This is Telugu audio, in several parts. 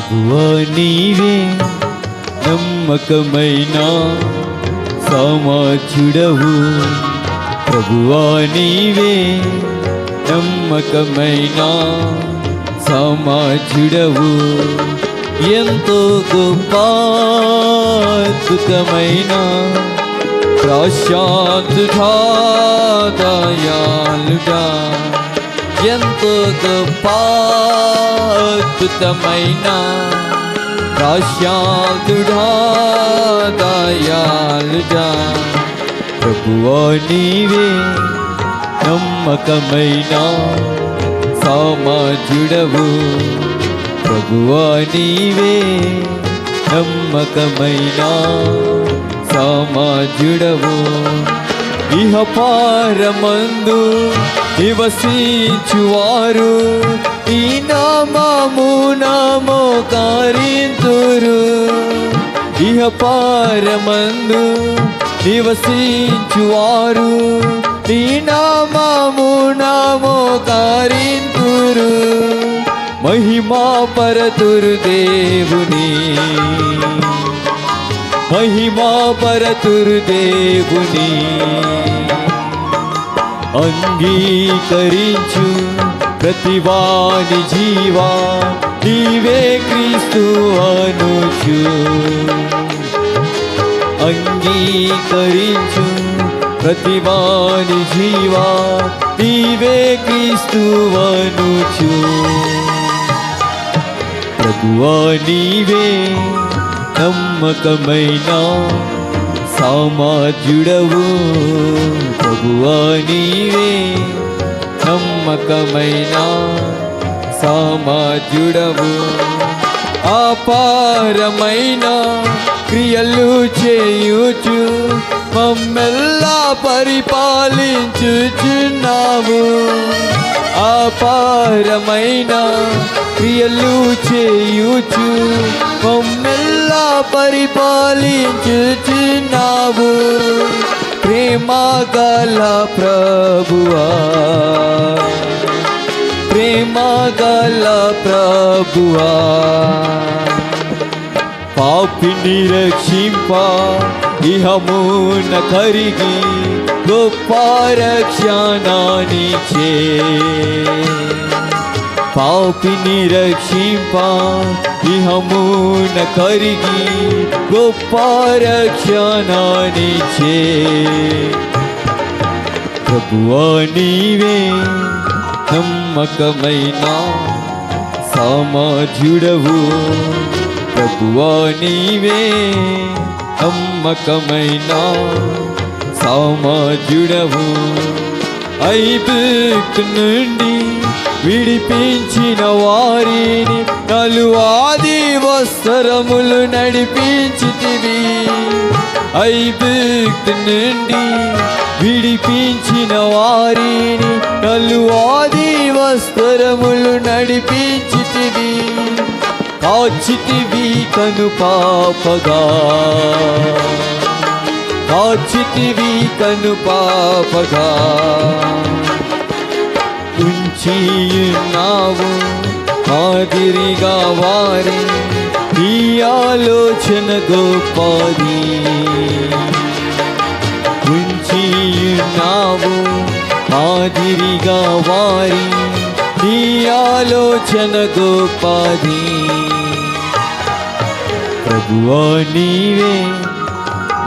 ప్రభువా నీవే నమ్మకమైన సామాచుడవు ప్రభువా నీవే నమ్మకమైన సామాచుడవు ఎంతో గొప్పమైన అద్భుతమైన ఎంతో గొప్ప అద్భుతమైన ప్రశాంతుడాదయాలుడా ప్రభువా నీవే నమ్మకమైన సామాజుడవు ప్రభువా నీవే నమ్మకమైన సామాజుడవు ఇహ పారమందు నివసించువారు. ఈ నామము నామో కారింతురు ఇహ పారమందు నివసించువారు. నీ నామము నామో కారింతురు మహిమా పరతురు దేవుని. మహిమా పరతురు దేవుని. అంగీకరించు ప్రతివాని జీవా క్రీస్తు అనుచు. అంగీకరించు ప్రతివాని జీవా. నీవే క్రీస్తు అనుచు. ప్రభువా నీవే నమ్మకమైన సామాజుడవు ప్రభువా నీవే నమ్మకమైన సామాజుడవు అపారమైన క్రియలు చేయుచు మమ్మెల్లా పరిపాలించుచున్నావు అపారమైన క్రియలు చేయుచు మమ్మెల్లా పరిపాలించుచున్నావు ప్రేమ గల ప్రభువా. ప్రేమ గల ప్రభువా పాపిని రక్షింప ఇహమున కరిగి గొప్ప రక్షణానిచే పాపిని రక్షింప ఇహమున కరిగి గొప్ప రక్షణానిచే ప్రభువా నీవే నమ్మకమైన సామాధ్యుడవు. ప్రభువా నీవే నమ్మకమైన సామాధ్యుడవు. ఐబిక్ నుండి విడిపించిన వారిని నలువాది వస్త్రములు నడిపించితివి. ఐబిక్ నుండి విడిపించిన వారిని కలువాది వస్త్రములు నడిపించితివి. కాచితివి కను పాపగా. కాచితివి కను పాపగా. ఉంచియున్నావు మాదిరిగా వారి ఈ ఆలోచన గోపాది ఉంచియున్నావు మాదిరిగా వారి నీ ఆలోచన గోపాది. ప్రభువా నీవే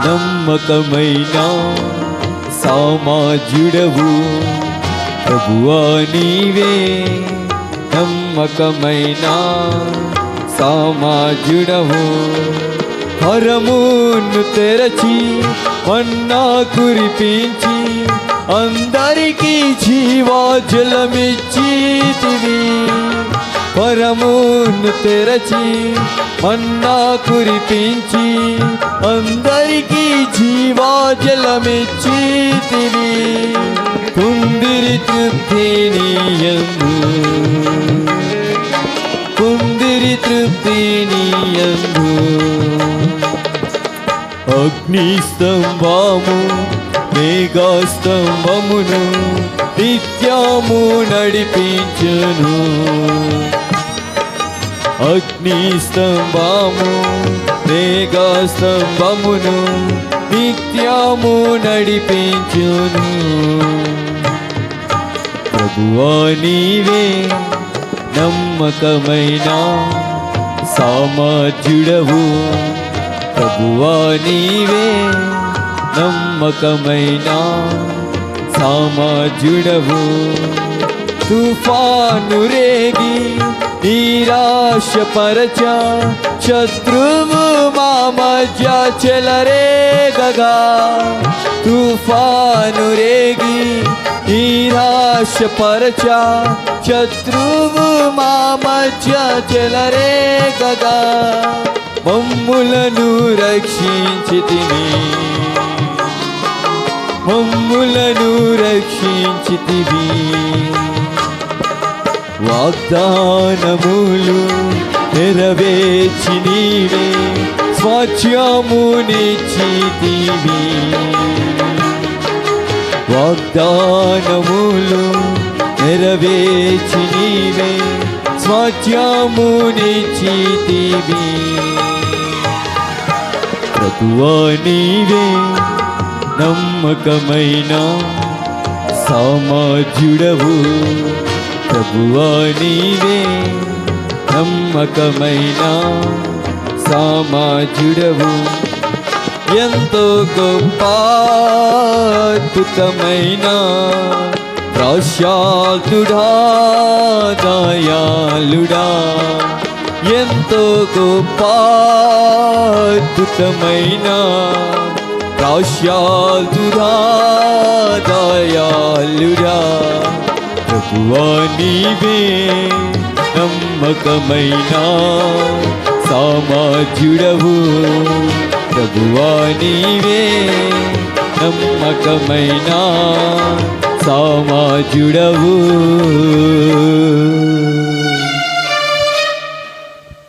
నమ్మకమైన సామాజుడవు ప్రభువా నీవే నమ్మకమైన సామాజుడవు హరమును తెరచి మన్నా కురిపించి అందరికీ జీవాజలమిచ్చితివి పరమును తెరచి మన్నా కురిపించి అందరికీ జీవాజలమిచ్చితివి కుందిరి తృప్తినియందు కుందిరి తృప్తినియందు అగ్నిస్తంభము మేఘస్తంభమును నిత్యము నడిపించును. అగ్నిస్తంభము స్తంభము నిత్యము నడిపించును. ప్రభువా నీవే నమ్మకమైన సామర్థ్యుడవు ప్రభువా నీవే నమ్మకమైన సామాజుడవు. తుఫాను రేగి నిరాశ పరచ శత్రువు మా మధ్య చెలరేగగా. తుఫాను రేగి నిరాశ పరచ శత్రువు మా మధ్య చెలరేగగా. మమ్ములను రక్షించితిని మమ్ములను రక్షించితివి వాగ్దానములు నెరవేర్చి నీవే స్వాచ్యమునిచ్చితివి వాగ్దానములు నెరవేర్చి నీవే స్వాచ్యమునిచ్చితివి ప్రభువా నీవే నమ్మకమైన సామాజుడవు ప్రభువా నీవే నమ్మకమైన సామాజుడవు ఎంతో గొప్ప అద్భుతమైన ప్రాశాల్తుడా ఎంతో గొప్పమైన అద్భుతమైన ప్రాశాల్తుడా దయాళుడా ప్రభువా నీవే నమ్మకమైన సామాజుడవు ప్రభువా నీవే నమ్మకమైన సామాజ్యుడవు